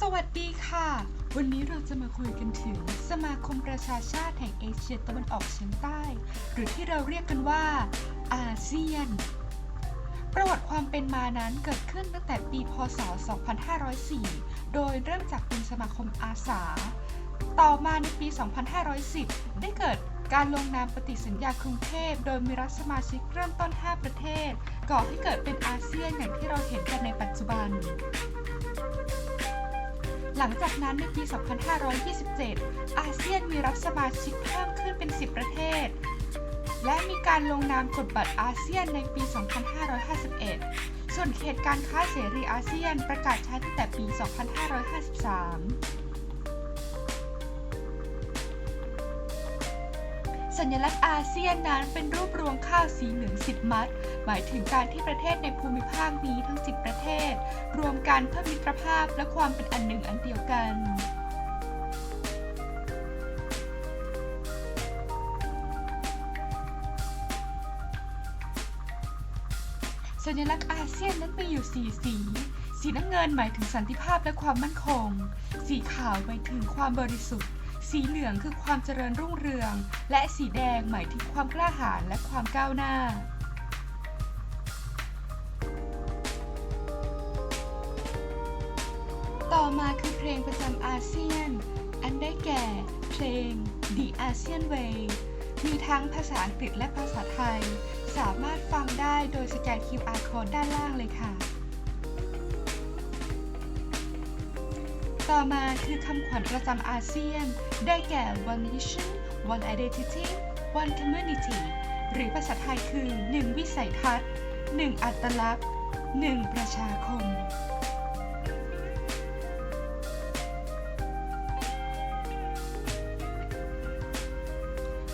สวัสดีค่ะ วันนี้เราจะมาคุยกันถึงสมาคมประชาชาติแห่งเอเชียตะวันออกเฉียงใต้ หรือที่เราเรียกกันว่าอาเซียน ประวัติความเป็นมานั้นเกิดขึ้นตั้งแต่ปีพศ 2504 โดยเริ่มจากเป็นสมาคมอาสา ต่อมาในปี 2510 ได้เกิดการลงนามปฏิสัญญากรุงเทพ โดยมีรัฐสมาชิกเริ่มต้น 5 ประเทศ ก่อให้เกิดเป็นอาเซียนอย่างที่เราเห็นกันในปัจจุบัน หลังจากนั้นในปี 2527 อาเซียนมีรัฐสมาชิกเพิ่มขึ้นเป็น 10 ประเทศ และมีการลงนามกฎบัตรอาเซียนในปี 2551 ส่วนเขตการค้าเสรีอาเซียนประกาศใช้ตั้งแต่ปี 2553สัญลักษณ์อาเซียนนั้นเป็นรูปรวงข้าวสีเหลืองสิบมัด หมายถึงการที่ประเทศในภูมิภาคนี้ทั้ง 10 ประเทศ รวมกันเพื่อมิตรภาพและความเป็นอันหนึ่งอันเดียวกันสัญลักษณ์อาเซียนนั้นมีอยู่4สี สีน้ำเงินหมายถึงสันติภาพและความมั่นคง สีขาวหมายถึงความบริสุทธิ์ สีเหลืองคือความเจริญรุ่งเรือง และสีแดงหมายถึงความกล้าหาญและความก้าวหน้า อมาคือเพลงประจำอาเซียน อันได้แก่ เพลง The ASEAN Way มีทั้งภาษาอังกฤษและภาษาไทย สามารถฟังได้โดยสแกน QR code ด้านล่างเลยค่ะ ต่อมาคือคำขวัญประจำอาเซียน ได้แก่ One Nation One Identity One Community หรือภาษาไทยคือ 1 วิสัยทัศน์ 1 อัตลักษณ์ 1 ประชาคม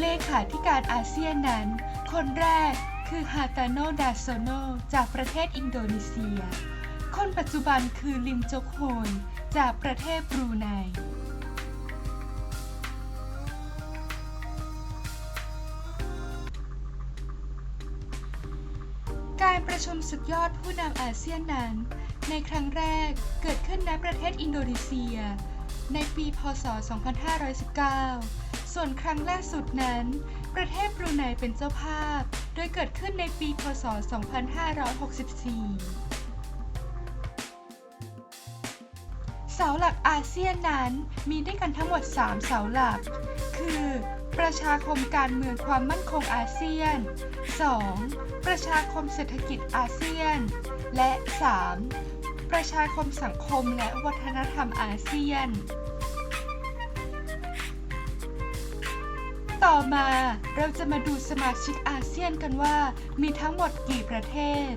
เลขาธิการอาเซียนนั้น คนแรกคือฮาตาโน ดาโซโน จากประเทศอินโดนีเซีย คนปัจจุบันคือลิมจกโฮน จากประเทศบรูไนการประชุมสุดยอดผู้นำอาเซียนนั้น ในครั้งแรกเกิดขึ้นณประเทศอินโดนีเซีย ในปี พศ 2519 ส่วนครั้งล่าสุดนั้น ประเทศบรูไนเป็นเจ้าภาพ โดยเกิดขึ้นในปีพศ 2564เสาหลักอาเซียนนั้นมีด้วยกันทั้งหมด 3 เสาหลัก คือ ประชาคมการเมืองความมั่นคงอาเซียน 2. ประชาคมเศรษฐกิจอาเซียน และ 3. ประชาคมสังคมและวัฒนธรรมอาเซียน ต่อมาเราจะมาดูสมาชิกอาเซียนกันว่า มีทั้งหมดกี่ประเทศ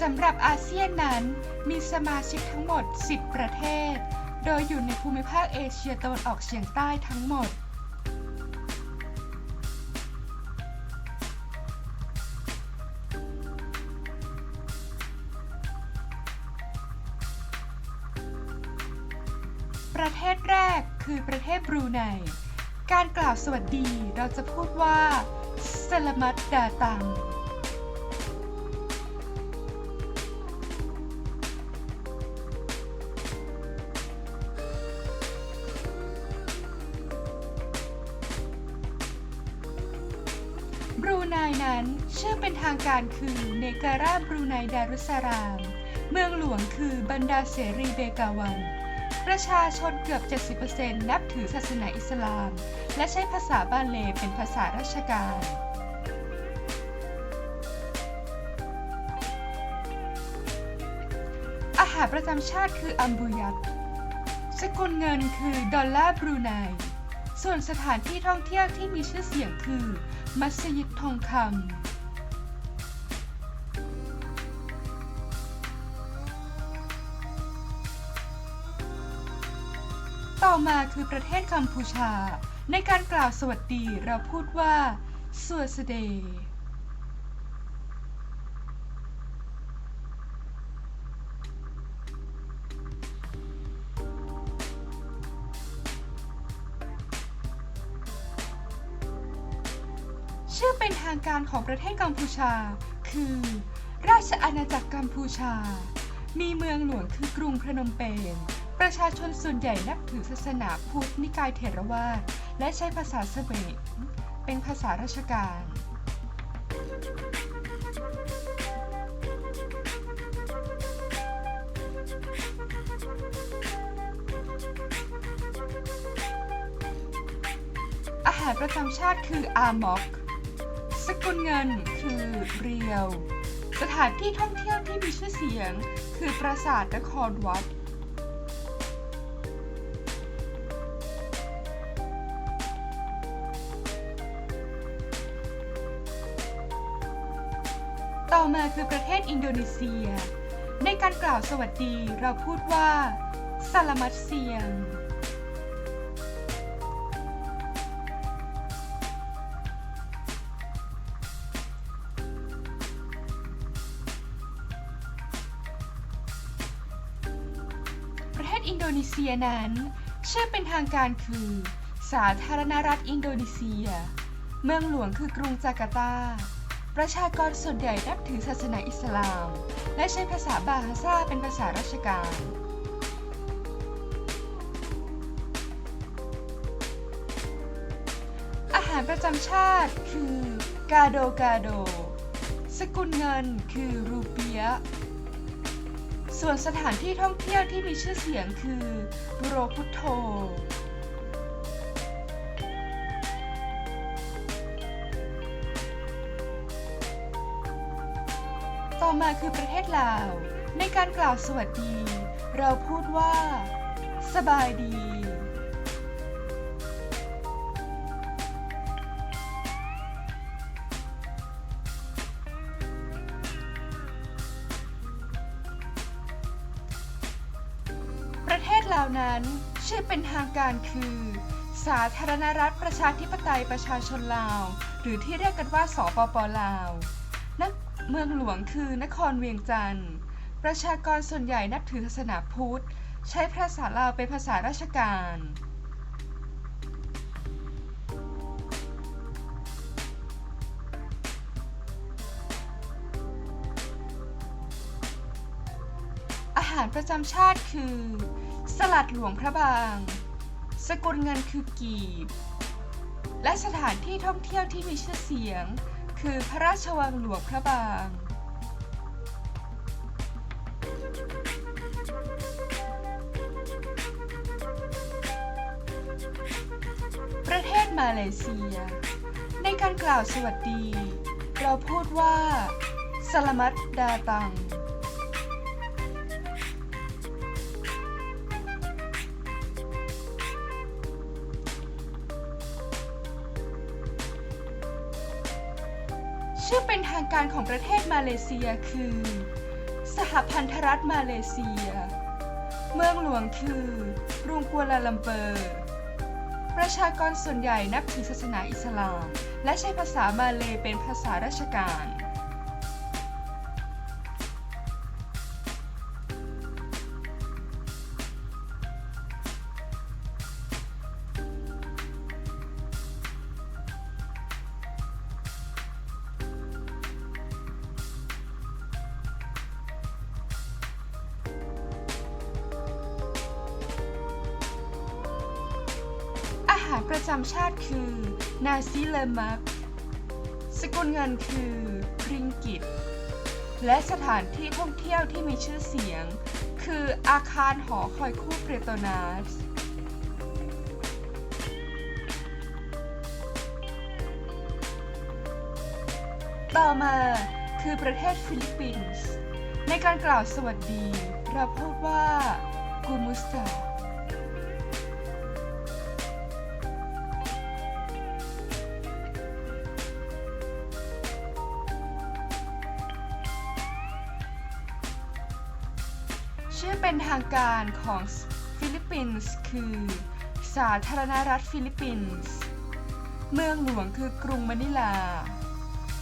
สำหรับอาเซียนนั้น มีสมาชิกทั้งหมด 10 ประเทศ โดยอยู่ในภูมิภาคเอเชียตะวันออกเฉียงใต้ทั้งหมด สวัสดี เราจะพูดว่าสลามัดดาตัง บรูไนนั้นชื่อเป็นทางการคือเนการาบรูไนดารุสาราม เมืองหลวงคือบันดาเสรีเบกาวัน ประชาชนเกือบ 70%นับถือศาสนาอิสลาม และใช้ภาษาบาเลเป็นภาษาราชการอาหารประจำชาติคืออัมบูยัตสกุลเงินคือดอลลาร์บรูไน ส่วนสถานที่ท่องเที่ยวที่มีชื่อเสียงคือ มัสยิดทองคำ ต่อมาคือประเทศกัมพูชา ในการกล่าวสวัสดีเราพูดว่า สวัสดีชื่อเป็นทางการของประเทศกัมพูชา คือ ราชอาณาจักรกัมพูชา มีเมืองหลวงคือกรุงพนมเปญ ประชาชนส่วนใหญ่นับถือศาสนาพุทธนิกายเถรวาท และใช้ภาษาเสมรเป็นภาษาราชการ อาหารประจำชาติคืออาม็อก สกุลเงินคือเรียว สถานที่ท่องเที่ยวที่มีชื่อเสียง คือปราสาทนครวัด มาคือประเทศอินโดนีเซีย ในการกล่าวสวัสดีเราพูดว่าสลามัตเซียง ประเทศอินโดนีเซียนั้น ชื่อเป็นทางการคือ สาธารณรัฐอินโดนีเซีย เมืองหลวงคือกรุงจาการ์ตา ประชากรส่วนใหญ่นับถือศาสนาอิสลาม และใช้ภาษาบาฮาซาเป็นภาษาราชการ อาหารประจำชาติคือกาโดกาโด สกุลเงินคือรูเปีย ส่วนสถานที่ท่องเที่ยวที่มีชื่อเสียงคือบุโรพุทโธ มาคือประเทศลาว ในการกล่าวสวัสดี เราพูดว่า สบายดี ประเทศลาวนั้น ชื่อเป็นทางการคือ สาธารณรัฐประชาธิปไตยประชาชนลาว หรือที่เรียกกันว่า สปปลาว เมืองหลวงคือนครเวียงจันทร์ ประชากรส่วนใหญ่นับถือศาสนาพุทธ ใช้ภาษาลาวเป็นภาษาราชการอาหารประจำชาติคือ สลัดหลวงพระบาง สกุลเงินคือกีบ และสถานที่ท่องเที่ยวที่มีชื่อเสียง คือพระราชวังหลวงพระบาง ประเทศมาเลเซีย ในการกล่าวสวัสดี เราพูดว่าสลามัดดาตัง การของประเทศมาเลเซียคือ สหพันธรัฐมาเลเซีย เมืองหลวงคือกรุงกัวลาลัมเปอร์ ประชากรส่วนใหญ่นับถือศาสนาอิสลาม และใช้ภาษามาเลยเป็นภาษาราชการ นาซิเลมักสกุลเงินคือพริงกิต และสถานที่ท่องเที่ยวที่มีชื่อเสียง คืออาคารหอคอยคู่เปรโตนาสต่อมาคือประเทศฟิลิปปินส์ ในการกล่าวสวัสดี เราพูดว่ากูมุสตา ชื่อเป็นทางการของฟิลิปปินส์คือ สาธารณรัฐฟิลิปปินส์ เมืองหลวงคือกรุงมะนิลา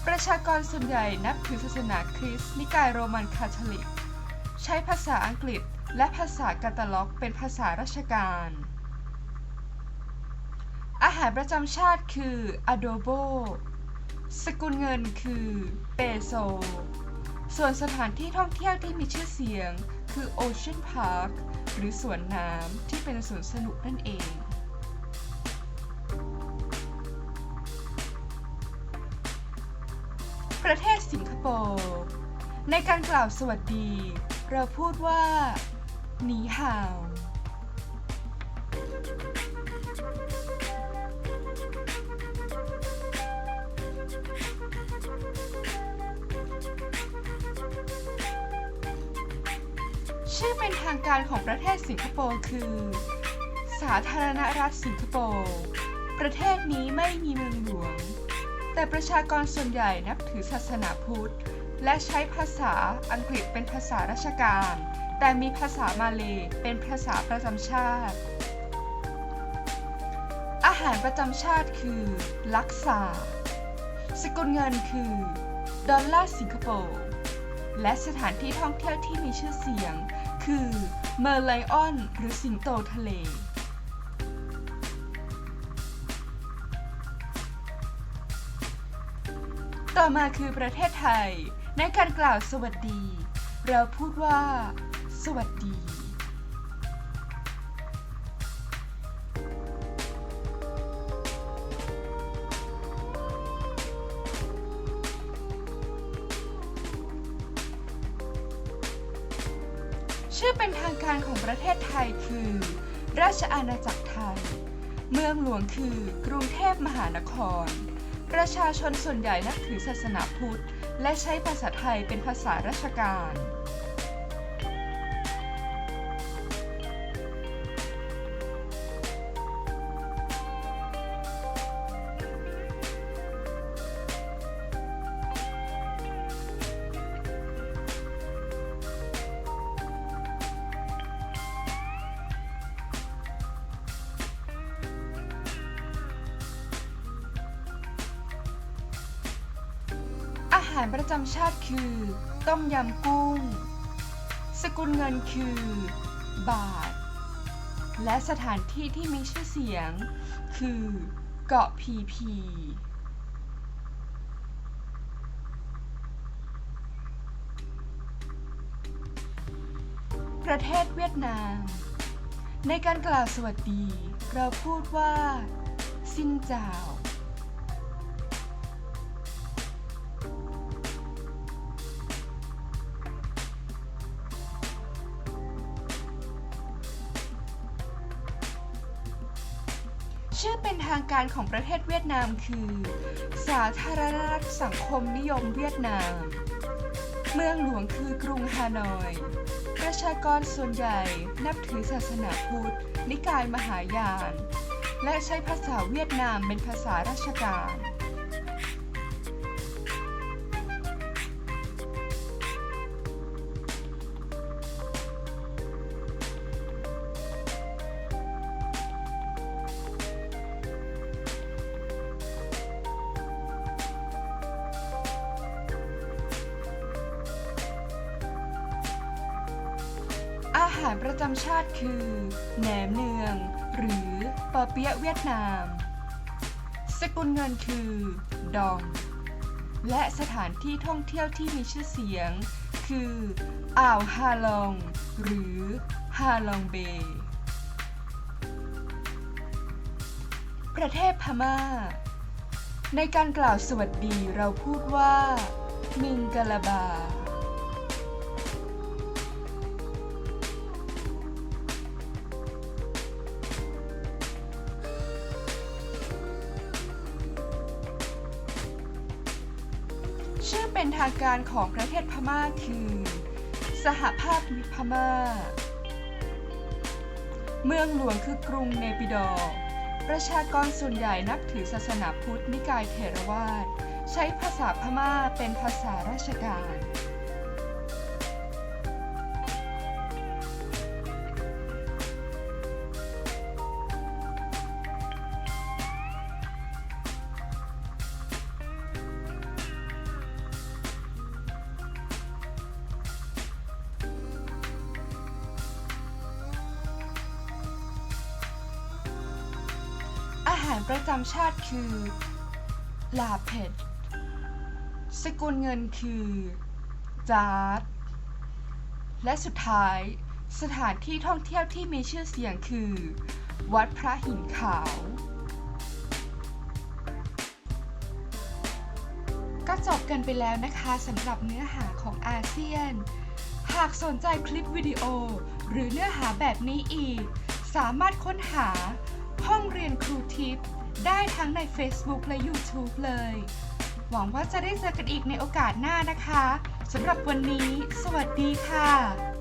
ประชากรส่วนใหญ่นับถือศาสนาคริสต์นิกายโรมันคาทอลิก ใช้ภาษาอังกฤษและภาษากาตาล็อกเป็นภาษาราชการ อาหารประจำชาติคือ adobo สกุลเงินคือเปโซ ส่วนสถานที่ท่องเที่ยวที่มีชื่อเสียง คือโอเชียนพาร์คหรือสวนน้ำที่เป็นสวนสนุกนั่นเองประเทศสิงคโปร์ในการกล่าวสวัสดี เราพูดว่าหนีห่าว ชื่อเป็นทางการของประเทศสิงคโปร์คือ สาธารณรัฐสิงคโปร์ ประเทศนี้ไม่มีเมืองหลวง แต่ประชากรส่วนใหญ่นับถือศาสนาพุทธ และใช้ภาษาอังกฤษเป็นภาษาราชการ แต่มีภาษามาเลเป็นภาษาประจำชาติ อาหารประจำชาติคือลักษาสกุลเงินคือ ดอลลาร์สิงคโปร์ และสถานที่ท่องเที่ยวที่มีชื่อเสียง คือเมอร์ไลออนหรือสิงโตทะเล ต่อมาคือประเทศไทย ในการกล่าวสวัสดี เราพูดว่า สวัสดี ชื่อเป็นทางการของประเทศไทยคือ ราชอาณาจักรไทย เมืองหลวงคือกรุงเทพมหานคร ประชาชนส่วนใหญ่นับถือศาสนาพุทธ และใช้ภาษาไทยเป็นภาษาราชการาหารประจำชาติคือ ต้มยำกุ้ง สกุลเงินคือ บาท และสถานที่ที่มีชื่อเสียง คือเกาะพีพีประเทศเวียดนาม ในการกล่าวสวัสดี เราพูดว่า ซินเจ้า การของประเทศเวียดนามคือ สาธารณรัฐสังคมนิยมเวียดนาม เมืองหลวงคือกรุงฮานอย ประชากรส่วนใหญ่นับถือศาสนาพุทธ นิกายมหายาน และใช้ภาษาเวียดนามเป็นภาษาราชการ หารประจำชาติคือ แหนมเนือง หรือปอเปี๊ยะเวียดนาม สกุลเงินคือ ดอง และสถานที่ท่องเที่ยวที่มีชื่อเสียง คือ อ่าวฮาลอง หรือฮาลองเบย์ประเทศพม่า ในการกล่าวสวัสดีเราพูดว่า มิงกะลาบาางการของประเทศพม่าคือ สหภาพมิตรพม่า เมืองหลวงคือกรุงเนปิดอร์ประชากรส่วนใหญ่นับถือศาสนาพุทธนิกายเถรวาท ใช้ภาษาพม่าเป็นภาษาราชการ ประจำชาติคือ ลาเผ็ดสกุลเงินคือ จาร์ดและสุดท้ายสถานที่ท่องเที่ยวที่มีชื่อเสียงคือ วัดพระหินขาว ก็จบกันไปแล้วนะคะสำหรับเนื้อหาของอาเซียน หากสนใจคลิปวิดีโอ หรือเนื้อหาแบบนี้อีก สามารถค้นหา ห้องเรียนครูทิพย์ได้ทั้งใน Facebook และ YouTube เลย หวังว่าจะได้เจอกันอีกในโอกาสหน้านะคะสำหรับวันนี้ สวัสดีค่ะ